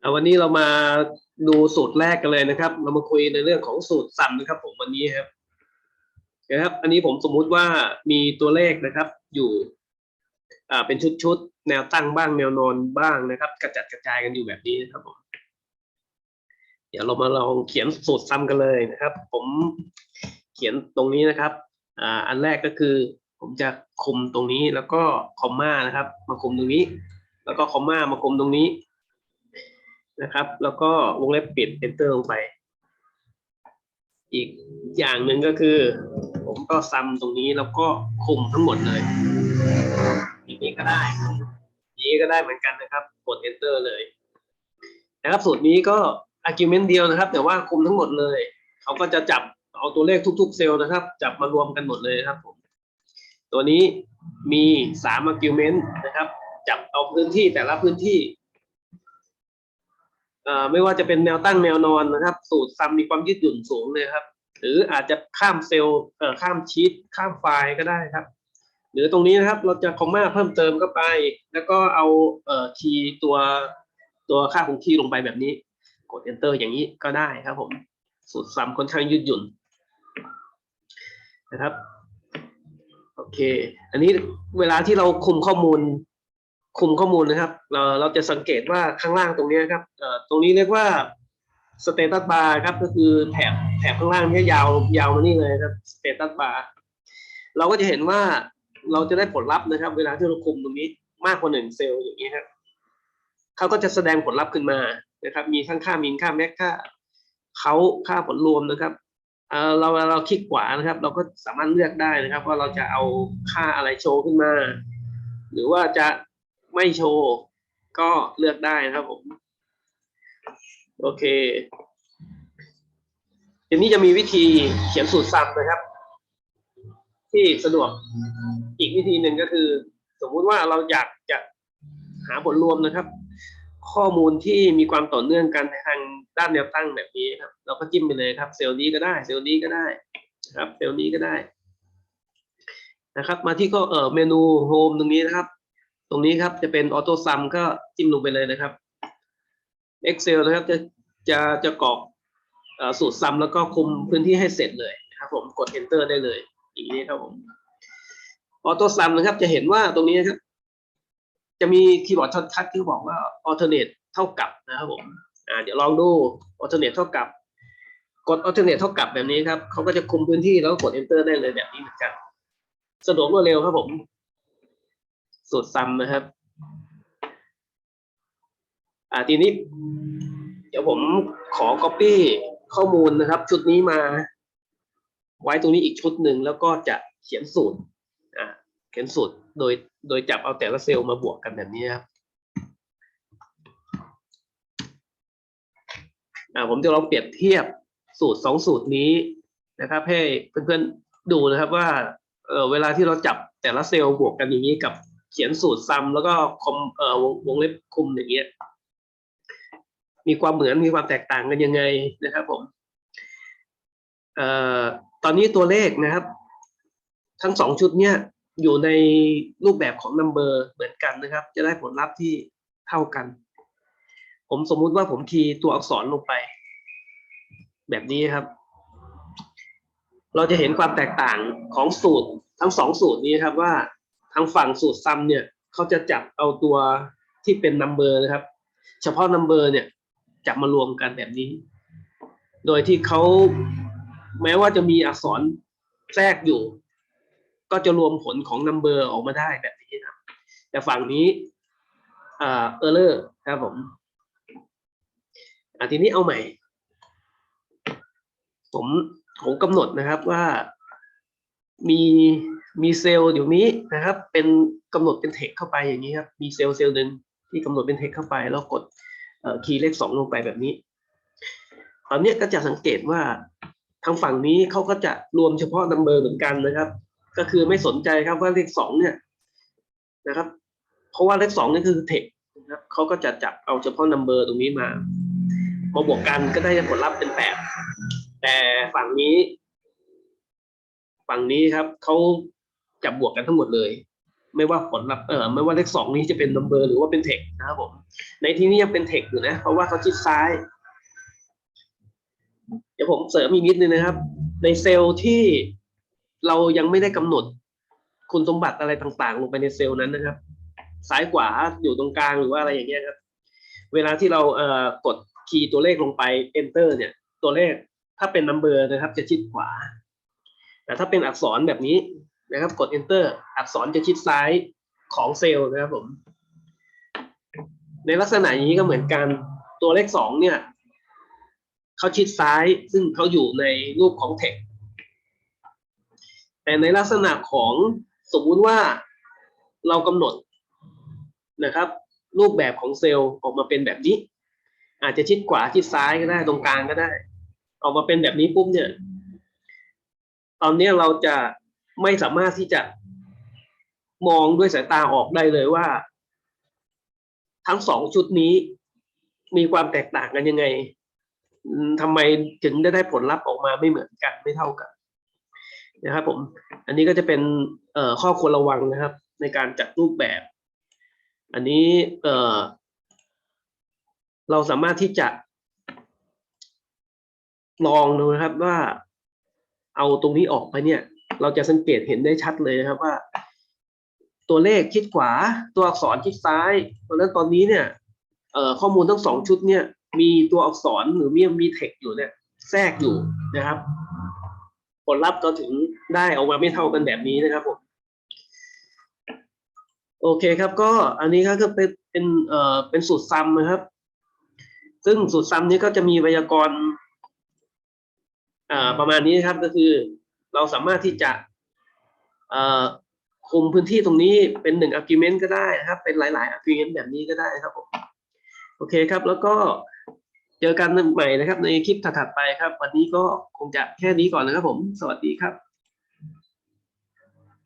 เอะวันนี้เรามาดูสูตรแรกกันเลยนะครับ เรามาคุยในเรื่องของสูตรซัมนะครับ ผมวันนี้ครับนะครับ อันนี้ผมสมมุติว่ามีตัวเลขนะครับ อยู่อ่าเป็นชุดๆแนวตั้งบ้างแนวนอนบ้างนะครับ กระจัดกระจายกันอยู่แบบนี้นะครับผมเดี๋ยวเรามาลองเขียนสูตรซ้ำกันเลยนะครับ ผมเขียนตรงนี้นะครับอ่าอันแรกก็คือ ผมจะคุมตรงนี้แล้วก็คอมมานะครับ มาคุมตรงนี้ แล้วก็คอมมามาคุมตรงนี้ นะครับ แล้วก็วงเล็บปิด enter ลงไป อีกอย่างหนึ่งก็คือ ผมก็ซ้ำตรงนี้แล้วก็คุมทั้งหมดเลยอย่างนี้ก็ได้นี้ก็ได้เหมือนกันนะครับ กด enter เลยนะครับสูตรนี้ก็ argument เดียวนะครับ แต่ว่าคุมทั้งหมดเลย เขาก็จะจับเอาตัวเลขทุก ๆ เซลล์นะครับ จับมารวมกันหมดเลยครับผมตัวนี้มีสาม argument นะครับ จับเอาพื้นที่แต่ละพื้นที่ ไม่ว่าจะเป็นแนวตั้งแนวนอนนะครับ สูตรซ้ำมีความยืดหยุ่นสูงเลยครับ หรืออาจจะข้ามเซลล์ข้ามชีตข้ามไฟล์ก็ได้ครับ หรือตรงนี้นะครับเราจะคอมมาเพิ่มเติมเข้าไป แล้วก็เอาเอคีย์ตัวตัวค่าของคีย์ลงไปแบบนี้ กด enter อย่างนี้ก็ได้ครับผมสูตรซ้ำค่อนข้างยืดหยุ่นนะครับโอเค อันนี้เวลาที่เราคุมข้อมูล คุมข้อมูลนะครับเราเราจะสังเกตว่าข้างล่างตรงนี้ครับตรงนี้เรียกว่า status bar ครับก็คือแถบแถบข้างล่างที่ยาวยาวมานี่เลยครับ status bar เราก็จะเห็นว่าเราจะได้ผลลัพธ์นะครับ เวลาที่เราคุมตรงนี้มากกว่าหนึ่งเซลล์อย่างนี้ครับเขาก็จะแสดงผลลัพธ์ขึ้นมานะครับ มีทั้งค่ามินค่าแม็กค่าเขาค่าผลรวมนะครับเอ่อเราเราคลิกขวานะครับ เราก็สามารถเลือกได้นะครับ ว่าเราจะเอาค่าอะไรโชว์ขึ้นมา หรือว่าจะ ไม่โชว์ ก็เลือกได้นะครับผม โอเคทีนี้จะมีวิธีเขียนสูตรซ้ำนะครับ ที่สะดวกอีกวิธีหนึ่งก็คือ สมมุติว่าเราอยากจะหาผลรวมนะครับ ข้อมูลที่มีความต่อเนื่องกันทางด้านแนวตั้งแบบนี้ครับ เราก็จิ้มไปเลยครับ เซลล์นี้ก็ได้ เซลล์นี้ก็ได้ครับ เซลล์นี้ก็ได้นะครับ มาที่ก็เออเมนูโฮมตรงนี้นะครับ ตรงนี้ครับจะเป็นออโต้ซัมก็จิ้มลงไปเลยนะครับ Excel นะครับจะจะจะกรอกอสูตรซัมแล้วก็คุมพื้นที่ให้เสร็จเลยนะครับผมกด Enter ได้เลยอย่างนี้ครับผมออโต้ซัมนะครับ จะเห็นว่าตรงนี้นะครับ จะมีคีย์บอร์ดช็อตคัทที่บอกว่า alternate เท่ากับนะครับผมอ่าเดี๋ยวลองดู alternate เท่ากับ กด alternate เท่ากับแบบนี้ครับเขาก็จะคุมพื้นที่แล้วก็กด enter ได้เลยแบบนี้เหมือนกันสะดวกรวดเร็วครับผม สูตรซ้ำนะครับ อ่าทีนี้ เดี๋ยวผมขอ copy ข้อมูลนะครับ ชุดนี้มา ไว้ตรงนี้อีกชุดหนึ่งแล้วก็จะเขียนสูตรอ่าเขียนสูตรโดยโดยจับเอาแต่ละเซลล์มาบวกกันแบบนี้ครับอ่าผมจะลองเปรียบเทียบสูตรสองสูตรนี้นะครับ ให้เพื่อนๆดูนะครับว่าเออเวลาที่เราจับแต่ละเซลล์บวกกันอย่างนี้กับ เขียนสูตรซ้ำแล้วก็คอมเอ่อวงวงเล็บคุมอย่างเงี้ยมีความเหมือนมีความแตกต่างกันยังไงนะครับผมเอ่อตอนนี้ตัวเลขนะครับ ทั้งสองชุดเนี้ยอยู่ในรูปแบบของนัมเบอร์เหมือนกันนะครับ จะได้ผลลัพธ์ที่เท่ากัน ผมสมมุติว่าผมคีย์ตัวอักษรลงไป แบบนี้ครับ เราจะเห็นความแตกต่างของสูตรทั้งสองสูตรนี้ครับว่า ทางฝั่งสูตรซัมเนี่ยเขาจะจับเอาตัวที่เป็นนัมเบอร์นะครับ เฉพาะนัมเบอร์เนี่ยจับมารวมกันแบบนี้ โดยที่เขาแม้ว่าจะมีอักษรแทรกอยู่ ก็จะรวมผลของนัมเบอร์ออกมาได้แบบนี้ครับแต่ฝั่งนี้เออร์เลอร์ครับผมอะทีนี้เอาใหม่ ผมผมกำหนดนะครับว่ามี มีเซลล์อยู่นี้นะครับ เป็นกำหนดเป็นเทคเข้าไปอย่างนี้ครับ มีเซลล์เซลล์หนึ่งที่กำหนดเป็นเทคเข้าไป แล้วกดคีย์เลขสองลงไปแบบนี้ ตอนนี้ก็จะสังเกตว่าทางฝั่งนี้เขาก็จะรวมเฉพาะนัมเบอร์เหมือนกันนะครับ ก็คือไม่สนใจครับว่าเลขสองเนี่ยนะครับ เพราะว่าเลขสองนี่คือเทคนะครับเขาก็จะจับเอาเฉพาะนัมเบอร์ตรงนี้มามาบวกกันก็ได้ผลลัพธ์เป็นแปดแต่ฝั่งนี้ ฝั่งนี้ครับเขา จับบวกกันทั้งหมดเลย ไม่ว่าผลลัพธ์เออไม่ว่าเลขสองนี้จะเป็นนัมเบอร์หรือว่าเป็นเทคนะครับผม ในที่นี้ยังเป็นเทคอยู่นะ เพราะว่าเขาชิดซ้าย เดี๋ยวผมเสริมอีกนิดนึงนะครับ ในเซลล์ที่เรายังไม่ได้กำหนดคุณสมบัติอะไรต่างๆ ลงไปในเซลล์นั้นนะครับ ซ้ายขวาอยู่ตรงกลางหรือว่าอะไรอย่างเงี้ยครับ เวลาที่เราเอ่อกดคีย์ตัวเลขลงไป enter เนี่ย ตัวเลขถ้าเป็น number นะครับ จะชิดขวา แต่ถ้าเป็นอักษรแบบนี้ นะครับกด enter อักษรจะชิดซ้ายของเซลล์นะครับผม ในลักษณะอย่างนี้ก็เหมือนกันตัวเลขสองเนี่ยเขาชิดซ้ายซึ่งเขาอยู่ในรูปของ text แต่ในลักษณะของสมมุติว่าเรากำหนดนะครับ รูปแบบของเซลล์ออกมาเป็นแบบนี้ อาจจะชิดขวาชิดซ้ายก็ได้ตรงกลางก็ได้ ออกมาเป็นแบบนี้ปุ๊บเนี่ย ตอนนี้เราจะ ไม่สามารถที่จะมองด้วยสายตาออกได้เลยว่า ทั้งสองชุดนี้มีความแตกต่างกันยังไงทำไมถึงได้ได้ผลลัพธ์ออกมาไม่เหมือนกันไม่เท่ากันนะครับผม อันนี้ก็จะเป็นข้อควรระวังนะครับ ในการจัดรูปแบบ อันนี้เเราสามารถที่จะ ลองดูนะครับว่าเอาตรงนี้ออกไปเนี่ย เราจะสังเกตเห็นได้ชัดเลยนะครับว่า ตัวเลขชิดขวา ตัวอักษรชิดซ้าย เพราะฉะนั้นตอนนี้เนี่ยข้อมูลทั้งสองชุดเนี่ย มีตัวอักษรหรือมีมีเทคอยู่เนี่ยแทรกอยู่นะครับ ผลลัพธ์ก็ถึงได้ออกมาไม่เท่ากันแบบนี้นะครับผมโอเคครับก็อันนี้ก็เป็นเป็นเอ่อเป็นสูตรซัมนะครับ ซึ่งสูตรซัมนี้ก็จะมีไวยากรณ์อ่าประมาณนี้นะครับก็คือ เราสามารถที่จะคุมพื้นที่ตรงนี้เป็นหนึ่ง argument ก็ได้นะครับ เป็นหลาย ๆ argument แบบนี้ก็ได้ครับผมโอเคครับ แล้วก็เจอกันใหม่นะครับ ในคลิปถัดๆไปครับ วันนี้ก็คงจะแค่นี้ก่อนนะครับผม สวัสดีครับ